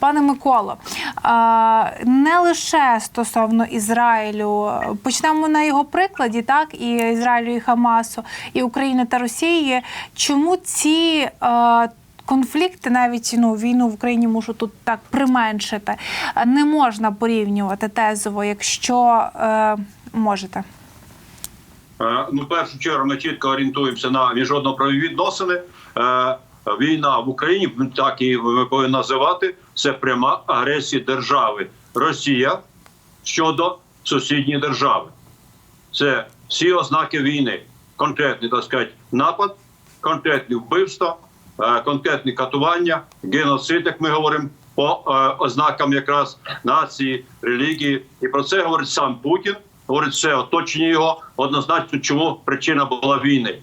Пане Миколо, не лише стосовно Ізраїлю, почнемо на його прикладі, так і Ізраїлю, і Хамасу, і України та Росії. Чому ці конфлікти, навіть ну війну в Україні можу тут так применшити, не можна порівнювати тезово, якщо е, можете? Е, Ну, в першу чергу ми чітко орієнтуємося на міжнародно-правові відносини. Е, Війна в Україні, так і ми повинні називати, це пряма агресія держави Росія щодо сусідньої держави. Це всі ознаки війни. Конкретний, так сказати, напад, конкретні вбивства, е, конкретні катування, геноцид, як ми говоримо, по е, ознакам якраз нації, релігії. І про це говорить сам Путін, говорить все оточення його. Однозначно, чому причина була війни.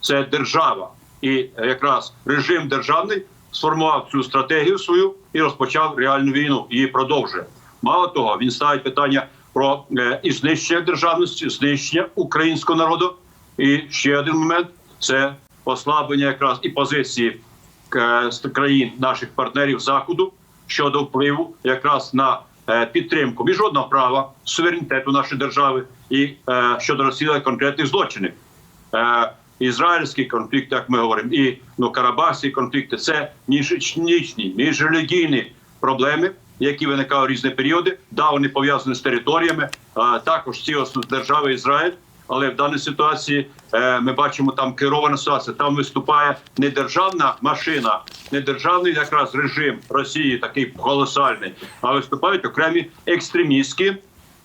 Це держава. І якраз режим державний сформував цю стратегію свою і розпочав реальну війну. Її продовжує. Мало того, він ставить питання про е, і знищення державності, знищення українського народу. І ще один момент це ослаблення якраз і позиції е, країн наших партнерів заходу щодо впливу якраз на е, підтримку міжнародного права, суверенітету нашої держави і щодо розслідування конкретних злочинів. Ізраїльський конфлікт, як ми говоримо, і ну Карабахський конфлікти це міжетнічні, міжрелігійні проблеми, які виникали в різні періоди. Да, вони пов'язані з територіями, а також цілісність держави Ізраїль. Але в даній ситуації е, ми бачимо там керована ситуація. Там виступає не державна машина, не державний якраз режим Росії, такий колосальний, а виступають окремі екстремістські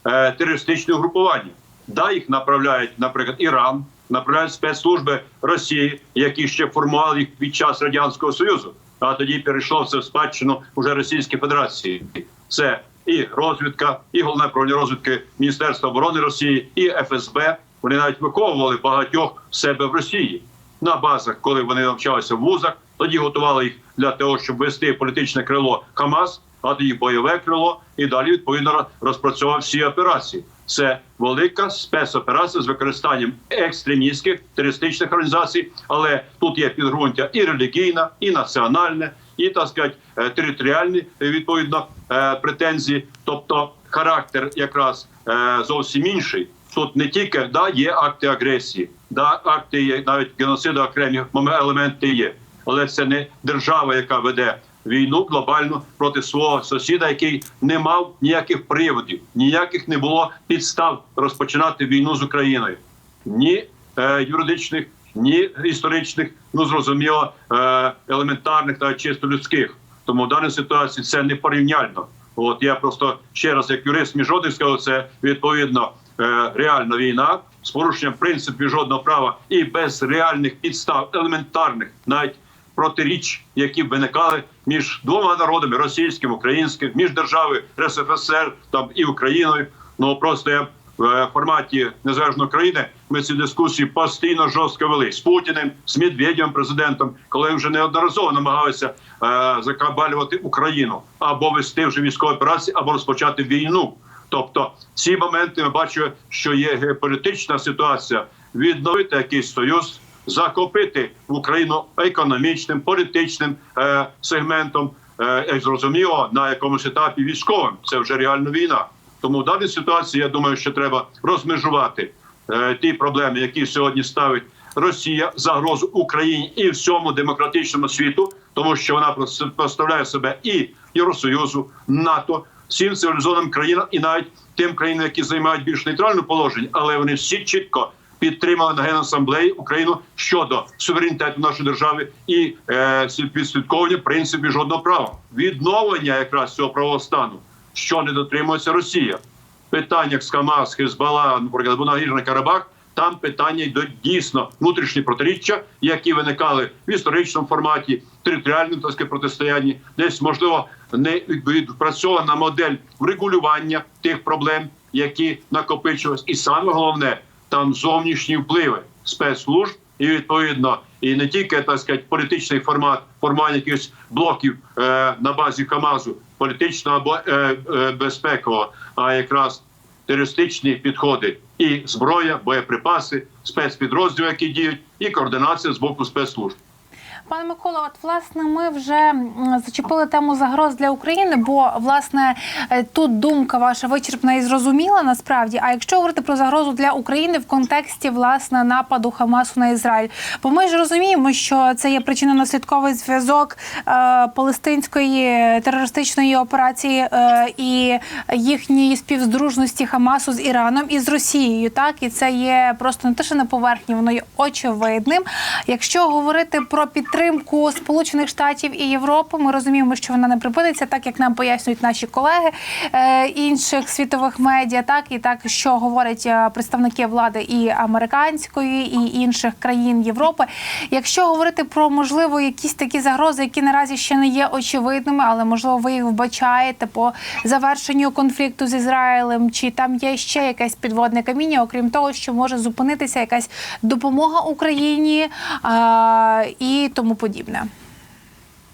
е, терористичні угрупування. Да, їх направляють, наприклад, Іран, направляють спецслужби Росії, які ще формували їх під час радянського союзу. А тоді перейшло все в спадщину уже Російської Федерації. Це і розвідка, і головне управління розвідки Міністерства оборони Росії, і ФСБ. Вони навіть виховували багатьох себе в Росії на базах, коли вони навчалися в вузах. Тоді готували їх для того, щоб вести політичне крило Хамас, а тоді бойове крило, і далі відповідно розпрацьовував всі операції. Це велика спецоперація з використанням екстремістських терористичних організацій, але тут є підґрунтя і релігійна, і національне, і так сказати, е, територіальні відповідно е, претензії. Тобто характер якраз е, зовсім інший. Тут не тільки да є акти агресії, да акти є навіть геноциду окремі елементи є, але це не держава, яка веде війну глобально проти свого сусіда, який не мав ніяких приводів, ніяких не було підстав розпочинати війну з Україною, ні е, юридичних, ні історичних, ну зрозуміло, е, елементарних та чисто людських. Тому в даній ситуації це не порівняльно. От я просто ще раз, як юрист міжнародний сказав, це відповідно е, реальна війна з порушенням принципів міжнародного права і без реальних підстав, елементарних, навіть протиріч, які виникали між двома народами російським, українським, між державою РСФСР там і Україною. Ну просто я в е, форматі незалежної країни ми ці дискусії постійно жорстко вели з Путіним, з Медведєвим, президентом, коли вже неодноразово намагалися е, закабалювати Україну або вести вже військові операції, або розпочати війну. Тобто ці моменти ми бачимо, що є геополітична ситуація, відновити якийсь союз, захопити Україну економічним, політичним е, сегментом, е, зрозуміло, на якомусь етапі військовим. Це вже реальна війна. Тому в даній ситуації я думаю, що треба розмежувати е, ті проблеми, які сьогодні ставить Росія загрозу Україні і всьому демократичному світу, тому що вона поставляє себе і Євросоюзу, НАТО, всім цивілізованим країнам і навіть тим країнам, які займають більш нейтральне положення, але вони всі чітко підтримали на генасамблеї Україну щодо суверенітету нашої держави і е, відслідковування принципів жодного права, відновлення якраз цього правового стану, що не дотримується Росія. Питання з Хамас, Хезбала, наприклад, або Нагірний Карабах. Там питання йдуть дійсно внутрішні протиріччя, які виникали в історичному форматі, територіальному так сказати, протистоянні, десь можливо не відпрацьована модель врегулювання тих проблем, які накопичувались, і саме головне там зовнішні впливи спецслужб і відповідно і не тільки так сказати, політичний формат формування якихось блоків е, на базі Камазу, політичного або е, е, безпекового, а якраз терористичні підходи і зброя, боєприпаси, спецпідрозділи, які діють, і координація з боку спецслужб. Пане Миколо, от власне ми вже зачепили тему загроз для України, бо власне е, тут думка ваша вичерпна і зрозуміла насправді. А якщо говорити про загрозу для України в контексті власне нападу Хамасу на Ізраїль, бо ми ж розуміємо, що це є причинно-наслідковий зв'язок е, палестинської терористичної операції е, і їхньої співздружності Хамасу з Іраном і з Росією. Так і це є просто не те, що на поверхні, воно є очевидним. Якщо говорити про підтримку Сполучених Штатів і Європи, ми розуміємо, що вона не припиниться, так як нам пояснюють наші колеги е, інших світових медіа, так і так, що говорять е, представники влади і американської, і інших країн Європи. Якщо говорити про можливо якісь такі загрози, які наразі ще не є очевидними, але можливо ви їх вбачаєте по завершенню конфлікту з Ізраїлем, чи там є ще якесь підводне каміння, окрім того, що може зупинитися якась допомога Україні а, і тому подібне.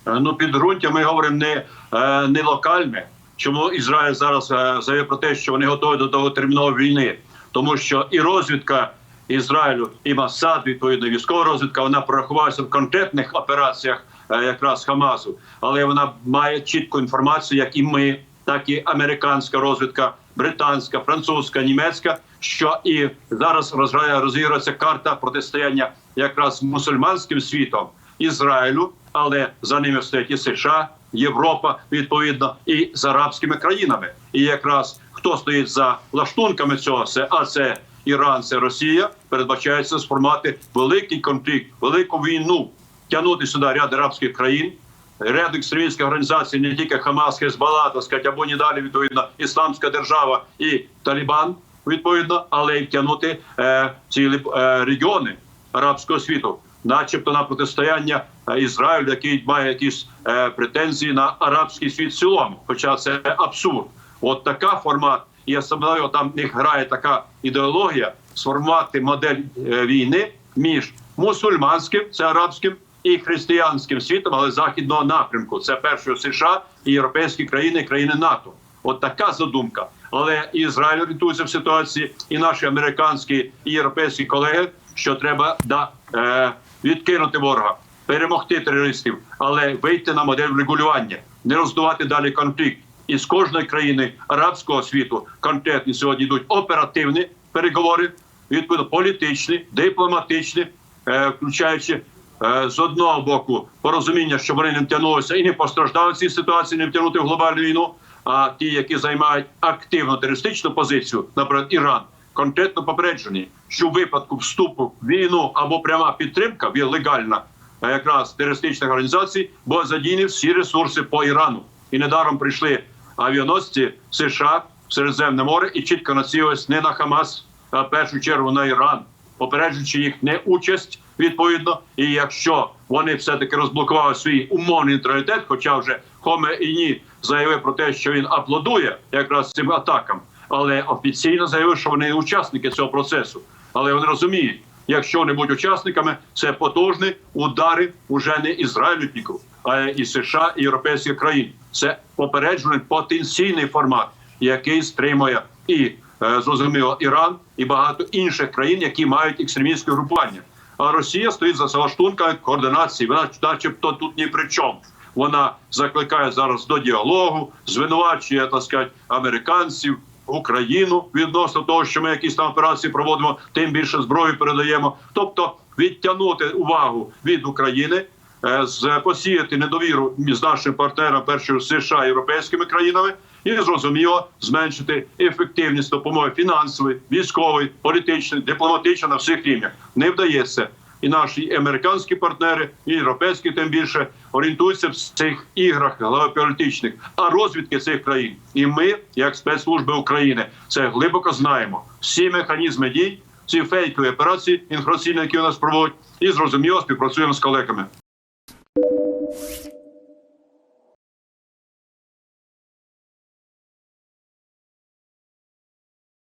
Е, Ну, підґрунтя ми говоримо не, е, не локальне. Чому Ізраїль зараз е, заявив про те, що вони готові до довготермінової війни? Тому що і розвідка Ізраїлю, і Масад, відповідно, військова розвідка, вона прорахувалася в конкретних операціях якраз Хамасу, але вона має чітку інформацію, як і ми, так і американська розвідка, британська, французька, німецька, що і зараз розігрується карта протистояння якраз мусульманським світом Ізраїлю, але за ними стоять і США, Європа, відповідно, і з арабськими країнами. І якраз хто стоїть за лаштунками цього, а це Іран, це Росія, передбачається сформувати великий конфлікт, велику війну, тягнути сюди ряд арабських країн. Ряд екстремістських організацій, не тільки Хамас, Хезбалла, так сказати, або не далі, відповідно, Ісламська держава і Талібан, відповідно, але й тягнути е, цілі е, регіони арабського світу, начебто на протистояння е, Ізраїлю, який має якісь е, претензії на арабський світ в цілому. Хоча це абсурд. От така формат, і особливо там в грає така ідеологія сформувати модель е, війни між мусульманським, це арабським. І християнським світом, але західного напрямку це перше США і європейські країни, країни НАТО. От така задумка. Але Ізраїль орієнтується в ситуації, і наші американські і європейські колеги, що треба да, е, відкинути ворога, перемогти терористів, але вийти на модель регулювання, не роздувати далі конфлікт. І з кожної країни арабського світу конкретні сьогодні йдуть оперативні переговори, відповідно політичні, дипломатичні, е, включаючи е, з одного боку порозуміння, що вони не втягнулися і не постраждали в цій ситуації, не втягнути в глобальну війну. А ті, які займають активну терористичну позицію, наприклад, Іран, конкретно попереджені, що в випадку вступу в війну або пряма підтримка є легальна е, якраз терористичних організацій, бо задіяні всі ресурси по Ірану. І недаром прийшли авіаносці США в Середземне море і чітко націлились не на Хамас, а в першу чергу на Іран, попереджуючи їх не участь відповідно. І якщо вони все таки розблокували свій умовний нейтралітет, хоча вже Хоме Іні заявив про те, що він аплодує якраз цим атакам, але офіційно заявив, що вони учасники цього процесу. Але вони розуміють, якщо вони будуть учасниками, це потужні удари уже не Ізраїлю а і США і європейських країн. Це попереджений потенційний формат, який стримує і е, зрозуміло Іран і багато інших країн, які мають екстремістське групування. А Росія стоїть за залаштунками координації. Вона, начебто, тут ні при чому. Вона закликає зараз до діалогу, звинувачує так сказати, американців, Україну відносно того, що ми якісь там операції проводимо, тим більше зброю передаємо. Тобто відтягнути увагу від України, е, посіяти недовіру з нашим партнером, першою США європейськими країнами, і зрозуміло зменшити ефективність допомоги фінансової, військової, політичної, дипломатичної на всіх рівнях. Не вдається. І наші американські партнери, і європейські, тим більше орієнтуються в цих іграх геополітичних, а розвідки цих країн. І ми, як спецслужби України, це глибоко знаємо. Всі механізми дій, ці фейкові операції інформаційні, які у нас проводять, і зрозуміло співпрацюємо з колегами.